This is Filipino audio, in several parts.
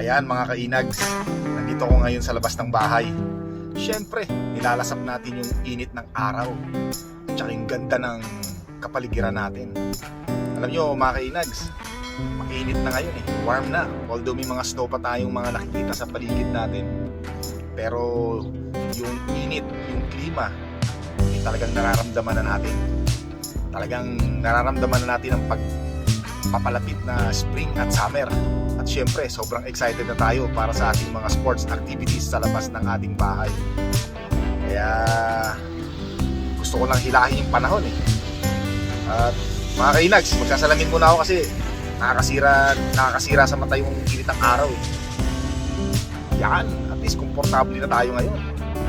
Ayan mga kainags, nandito ko ngayon sa labas ng bahay. Siyempre, nilalasap natin yung init ng araw. Tsaka yung ganda ng kapaligiran natin. Alam nyo mga kainags, mainit na ngayon eh. Warm na. Although may mga snow pa tayong mga nakikita sa paligid natin. Pero yung init, yung klima, eh, talagang nararamdaman na natin. Talagang nararamdaman na natin ang pagpapalapit na spring at summer. At syempre, sobrang excited na tayo para sa ating mga sports activities sa labas ng ating bahay. Kaya gusto ko lang hilahin yung panahon eh. At mga kainags, magsasalamin muna ako kasi nakakasira, nakakasira sa mata yung init ng araw eh. Yan, at least komportable na tayo ngayon.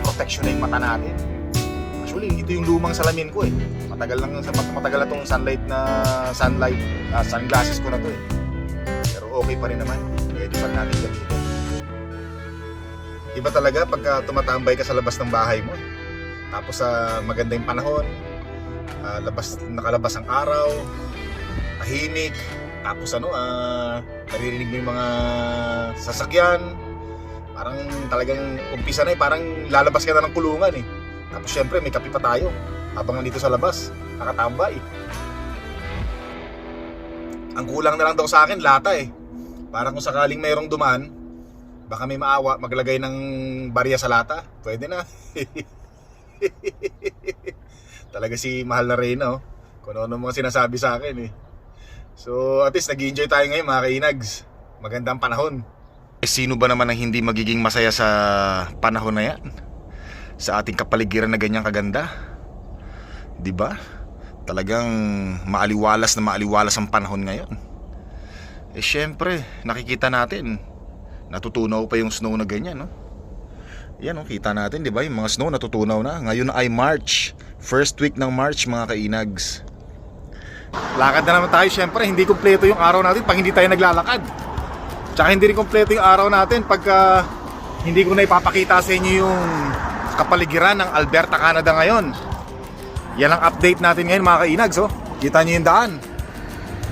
Protection na yung mata natin. Actually, ito yung lumang salamin ko eh. Matagal lang matagal na tong sunlight na sunlight ah, sunglasses ko na to eh. Pero okay pa rin naman. Pwede pa natin gamitin. Iba talaga pagka tumatambay ka sa labas ng bahay mo. Tapos sa maganda yung panahon, ah, labas, nakalabas ang araw, tahimik, tapos ano, ah, naririnig mo yung mga sasakyan, parang talagang umpisa na eh, parang lalabas ka na ng kulungan eh. Tapos syempre may kape pa tayo habang nandito sa labas, nakatambay. Ang kulang na lang daw sa akin, lata eh. Para kung sakaling mayroong dumaan, baka may maawa, maglagay ng barya sa lata. Pwede na. Talaga si mahal na Reyna, oh. Kung ano mga sinasabi sa akin eh. So, at least nag enjoy tayo ngayon mga kainags. Magandang panahon. Eh, sino ba naman ang hindi magiging masaya sa panahon na yan? Sa ating kapaligiran na ganyang kaganda? 'Di ba? Talagang maaliwalas na maaliwalas ang panahon ngayon. Eh syempre, nakikita natin natutunaw pa yung snow na ganyan, no? Yan, oh, kita natin, 'di ba? Yung mga snow natutunaw na. Ngayon ay March, first week ng March, mga kainags. Lakad na naman tayo, syempre, hindi kumpleto yung araw natin pag hindi tayo naglalakad. Tsaka hindi rin kumpleto yung araw natin pagka hindi ko na ipapakita sa inyo yung kapaligiran ng Alberta, Canada ngayon. Yan ang update natin ngayon mga kainags. Oh. Kita nyo yung daan.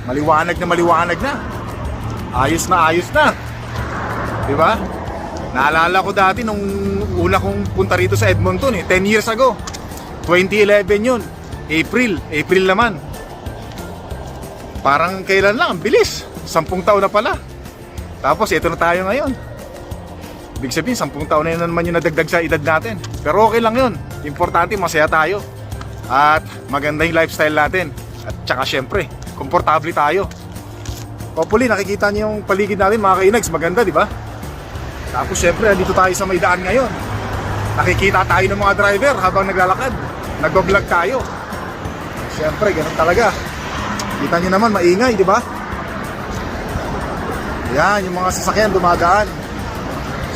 Maliwanag na maliwanag na. Ayos na ayos na. Di ba? Naalala ko dati nung una kong punta rito sa Edmonton eh, 10 years ago. 2011 yun. April. April naman. Parang kailan lang, ang bilis. Sampung taon na pala. Tapos ito na tayo ngayon. Ibig sabihin, sampung taon na yun naman yung nadagdag sa edad natin. Pero okay lang yun. Importante, masaya tayo. At maganda yung lifestyle natin. At tsaka syempre, komportable tayo. Hopefully, nakikita niyo yung paligid natin mga kainags. Maganda, di ba? Tapos syempre, dito tayo sa may daan ngayon. Nakikita tayo ng mga driver habang naglalakad. Nagbablog tayo. Syempre, ganun talaga. Kita niyo naman, maingay, di ba? Yan, yung mga sasakyan dumadaan.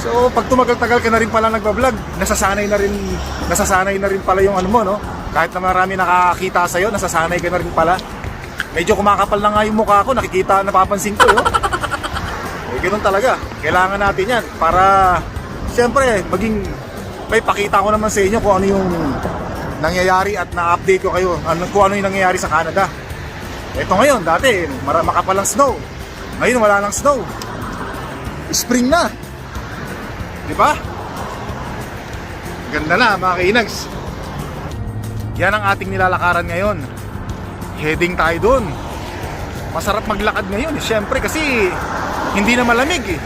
So, pag tumagal-tagal ka na rin pala nagbablog, nasasanay na rin, nasasanay na rin pala yung ano mo, no? Kahit na marami nakakita sa'yo, nasasanay ka na rin pala. Medyo kumakapal na nga yung mukha ko, nakikita, napapansin ko, yo. Eh, ganun talaga. Kailangan natin yan para, siyempre, maging, may pakita ko naman sa inyo kung ano yung nangyayari at na-update ko kayo ano, kung ano yung nangyayari sa Canada. Ito ngayon, dati, mara- makapal ang snow. Ngayon, wala nang snow. Spring na. Di ba? Ganda na, mga kainags. Yan ang ating nilalakaran ngayon. Heading tayo doon. Masarap maglakad ngayon, eh. Siyempre, kasi hindi na malamig eh.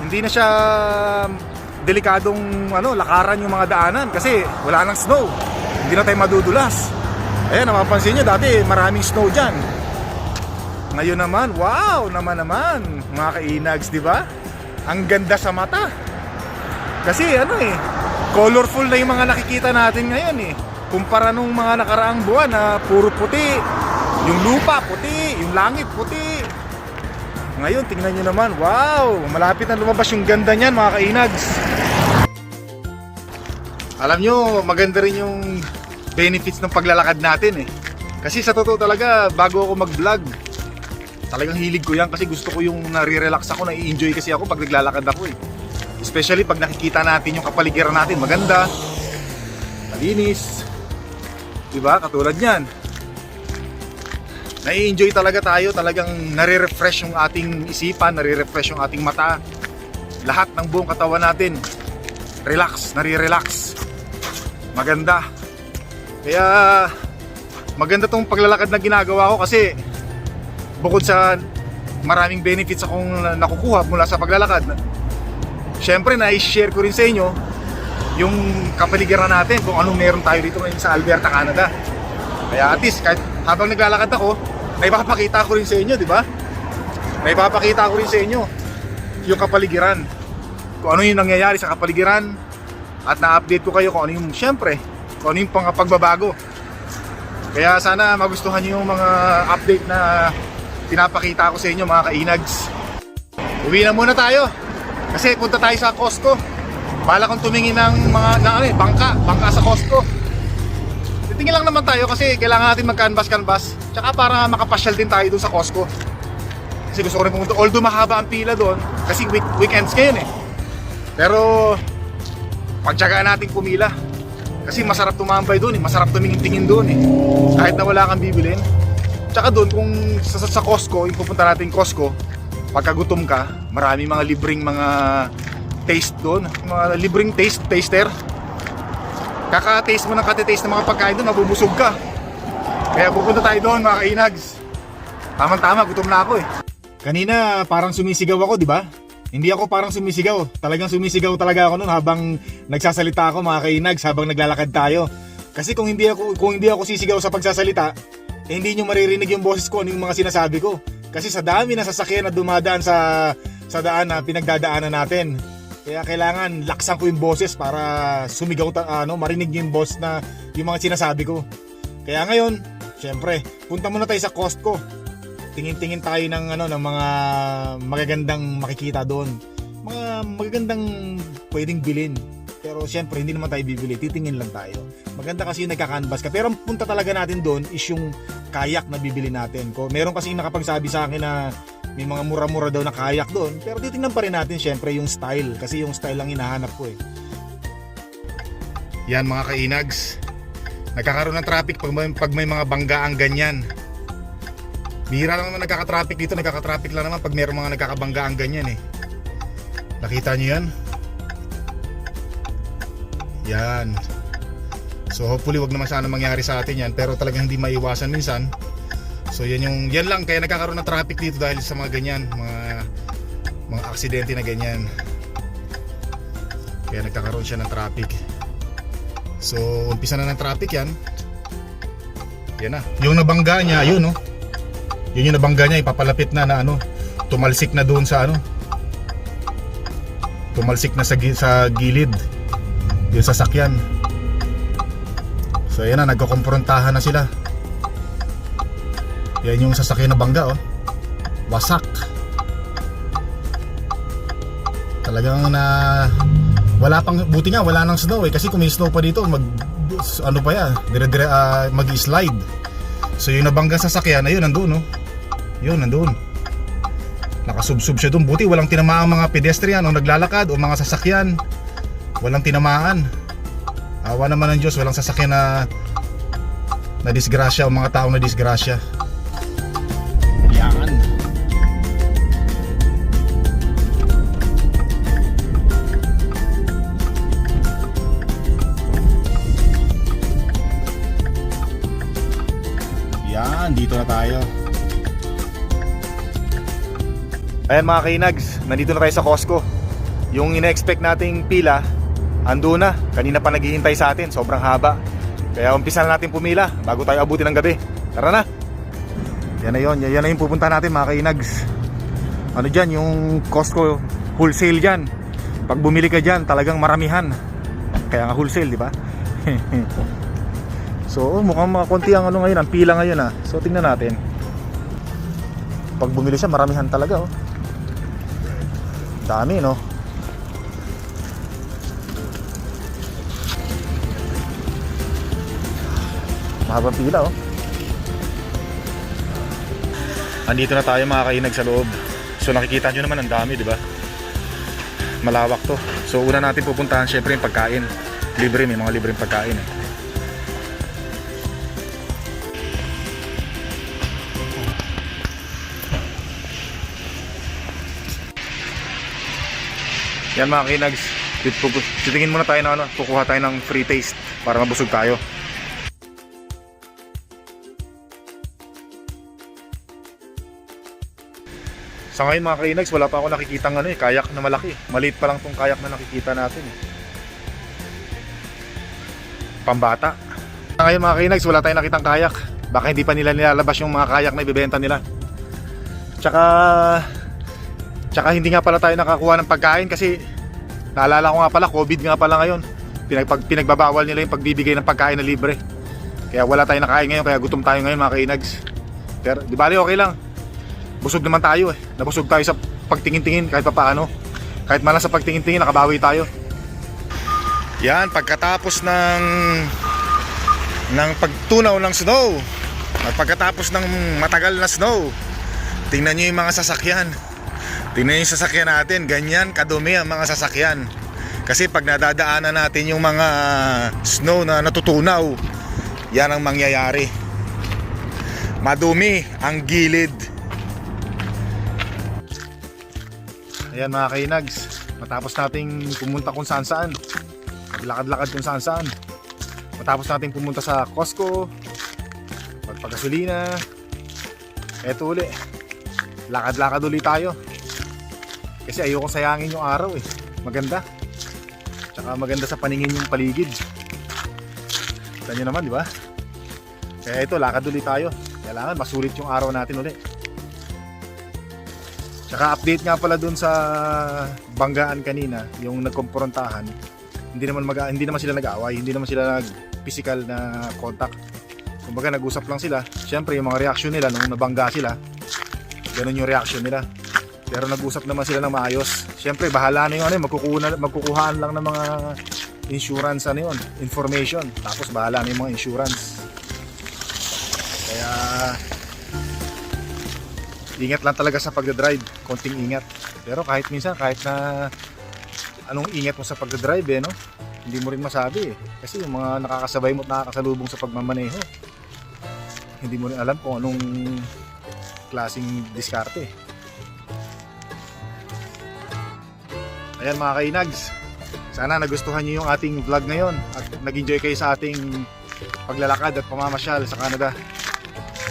Hindi na siya delikadong ano, lakaran yung mga daanan kasi wala nang snow. Hindi na tayo madudulas. Ayan, napapansin nyo, dati maraming snow dyan. Ngayon naman, wow, naman naman, mga kainags, di ba? Ang ganda sa mata. Kasi ano eh, colorful na yung mga nakikita natin ngayon eh. Kumpara nung mga nakaraang buwan na puro puti. Yung lupa puti, yung langit puti. Ngayon, tingnan nyo naman, wow, malapit na lumabas yung ganda niyan mga kainags. Alam nyo, maganda rin yung benefits ng paglalakad natin eh. Kasi sa totoo talaga, bago ako mag-vlog, talagang hilig ko yan kasi gusto ko yung nare-relax ako, na-enjoy kasi ako pag naglalakad ako eh. Especially pag nakikita natin yung kapaligiran natin, maganda, malinis, di ba? Katulad niyan. nai-enjoy talaga tayo. Talagang nare-refresh yung ating isipan, nare-refresh yung ating mata. Lahat ng buong katawan natin. Relax, nare-relax. Maganda. Kaya maganda tong paglalakad na ginagawa ko kasi bukod sa maraming benefits akong nakukuha mula sa paglalakad. Siyempre, na-share ko rin sa inyo yung kapaligiran natin kung anong meron tayo dito ngayon sa Alberta, Canada. Kaya at least, kahit habang naglalakad ako, naipapakita ko rin sa inyo, di ba? Naipapakita ko rin sa inyo yung kapaligiran. Kung ano yung nangyayari sa kapaligiran at na-update ko kayo kung ano yung, siyempre, kung ano yung pang pagbabago. Kaya sana magustuhan niyo yung mga update na pinapakita ko sa inyo mga kainags. Uwi na muna tayo. Kasi punta tayo sa Costco. Bala kong tumingin ng mga ng, ano, eh, bangka, bangka sa Costco. Titingin lang naman tayo kasi kailangan natin mag-canvas-canvas. Tsaka para makapasyal din tayo dun sa Costco. Kasi gusto ko rin pumunta. Although mahaba ang pila doon, kasi week, weekends ngayon eh. Pero, pagtsagaan natin pumila. Kasi masarap tumambay doon eh, masarap tumingin-tingin doon eh. Kahit na wala kang bibilin. Tsaka doon, kung sa, sa Costco, yung natin Costco, pagka gutom ka, marami mga libreng mga taste doon. Mga libreng taste, taster. Kaka-taste mo ng kate-taste ng mga pagkain doon, mabubusog ka. Kaya pupunta tayo doon mga kainags. Tamang-tama, gutom na ako eh. Kanina parang sumisigaw ako, di ba? Hindi ako parang sumisigaw. Talagang sumisigaw talaga ako noon habang nagsasalita ako mga kainags habang naglalakad tayo. Kasi kung hindi ako kung hindi ako sisigaw sa pagsasalita, eh, hindi niyo maririnig yung boses ko ano yung mga sinasabi ko. Kasi sa dami na sasakyan na dumadaan sa sa daan na pinagdadaanan natin. Kaya kailangan laksan ko yung boses para sumigaw ta, ano, marinig yung boss na yung mga sinasabi ko. Kaya ngayon, syempre, punta muna tayo sa Costco tingin-tingin tayo ng ano ng mga magagandang makikita doon. Mga magagandang pwedeng bilhin. Pero syempre hindi naman tayo bibili, titingin lang tayo. Maganda kasi yung nagka-canvas ka. Pero ang punta talaga natin doon is yung kayak na bibili natin. Ko meron kasi nakapagsabi sa akin na may mga mura-mura daw na kayak doon. Pero titingnan pa rin natin syempre yung style kasi yung style lang hinahanap ko eh. Yan mga kainags. Nagkakaroon ng traffic pag may, pag may mga banggaang ganyan. Bihira lang naman nagkaka-traffic dito, nagkaka-traffic lang naman pag mayroong mga nagkakabanggaan ganyan eh. Nakita niyo yan? Yan. So hopefully wag naman sana mangyari sa atin yan pero talagang hindi maiwasan minsan. So yan yung yan lang kaya nagkakaroon ng traffic dito dahil sa mga ganyan, mga mga aksidente na ganyan. Kaya nagkakaroon siya ng traffic. So umpisa na ng traffic yan. Yan na. Yung nabangga niya, yun no. Yun yung nabangga niya, ipapalapit na na ano, tumalsik na doon sa ano. Tumalsik na sa, sa gilid. Yung sasakyan. So ayan na, nagkakomprontahan na sila. Yan yung sasakyan na bangga oh. Wasak. Talagang na wala pang buti nga wala nang snow eh kasi kung may snow pa dito mag ano pa yan dire-dire ah, mag-slide So yung nabangga sa sakyan, ayun nandun no. Yun nandun. Nakasubsub siya doon. Buti walang tinamaan mga pedestrian o naglalakad o mga sasakyan. Walang tinamaan. Awa naman ng Diyos, walang sasakyan na na disgrasya o mga taong na disgrasya. Yan. Yan, dito na tayo. Ayan mga kainags, nandito na tayo sa Costco. Yung ina-expect nating pila, ando na. Kanina pa naghihintay sa atin, sobrang haba. Kaya umpisa na natin pumila bago tayo abutin ng gabi. Tara na! Yan na yun, yan na yung pupunta natin mga kainags. Ano dyan, yung Costco wholesale dyan. Pag bumili ka dyan, talagang maramihan. Kaya nga wholesale, di ba? So mukhang mga konti ang ano ngayon, ang pila ngayon ah. So tingnan natin. Pag bumili siya, maramihan talaga oh. Dami no. Habang pila oh. Andito na tayo mga kainag sa loob. So nakikita nyo naman ang dami, di ba? Malawak to. So una natin pupuntahan syempre yung pagkain. Libre, may mga libreng pagkain eh. Yan mga kinags, titingin muna tayo ng ano, kukuha tayo ng free taste para mabusog tayo. Sa ngayon mga kainags, wala pa ako nakikitang ano eh, kayak na malaki. Maliit pa lang tong kayak na nakikita natin eh. Pambata. Sa ngayon mga kainags, wala tayong nakitang kayak. Baka hindi pa nila nilalabas yung mga kayak na ibebenta nila. Tsaka Tsaka hindi nga pala tayo nakakuha ng pagkain kasi naalala ko nga pala, COVID nga pala ngayon. Pinag, pinagbabawal nila yung pagbibigay ng pagkain na libre. Kaya wala tayong nakain ngayon, kaya gutom tayo ngayon mga kainags. Pero di bali okay lang. Busog naman tayo eh. Nabusog tayo sa pagtingin-tingin kahit pa paano. Kahit man sa pagtingin-tingin, nakabawi tayo. Yan, pagkatapos ng ng pagtunaw ng snow at pagkatapos ng matagal na snow, tingnan nyo yung mga sasakyan. Tingnan yung sasakyan natin, ganyan kadumi ang mga sasakyan. Kasi pag nadadaanan natin yung mga snow na natutunaw, yan ang mangyayari. Madumi ang gilid. Ayan mga kainags, matapos nating pumunta kung saan saan, maglakad-lakad kung saan saan. Matapos nating pumunta sa Costco, magpagasolina, eto uli, lakad-lakad uli tayo. Kasi ayoko sayangin yung araw eh. Maganda. Tsaka maganda sa paningin yung paligid. Kita naman, di ba? Kaya ito, lakad ulit tayo. Kailangan masulit yung araw natin ulit. Tsaka update nga pala dun sa banggaan kanina, yung nagkomprontahan. Hindi naman mag hindi naman sila nag-away, hindi naman sila nag physical na contact. Kumbaga nag-usap lang sila. Siyempre yung mga reaction nila nung nabangga sila, ganun yung reaction nila. Pero nag-usap naman sila ng maayos. Siyempre, bahala na yung ano, magkukuha, magkukuhaan lang ng mga insurance ano yun, information. Tapos bahala na yung mga insurance. Kaya ingat lang talaga sa pagdadrive, konting ingat. Pero kahit minsan, kahit na anong ingat mo sa pagdadrive eh, no? Hindi mo rin masabi eh. Kasi yung mga nakakasabay mo at nakakasalubong sa pagmamaneho, hindi mo rin alam kung anong klaseng diskarte. Ayan mga kainags, sana nagustuhan nyo yung ating vlog ngayon at nag-enjoy kayo sa ating paglalakad at pamamasyal sa Canada.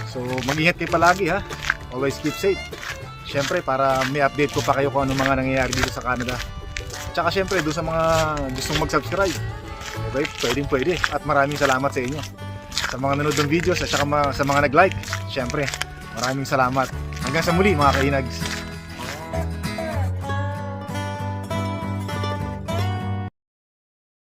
So mag-ingat kayo palagi ha, always keep safe. Siyempre para may update ko pa kayo kung ano mga nangyayari dito sa Canada. Tsaka siyempre doon sa mga gustong mag-subscribe, okay, pwedeng pwede at maraming salamat sa inyo. Sa mga nanood ng videos at saka ma- sa mga nag-like, siyempre maraming salamat. Hanggang sa muli mga kainags.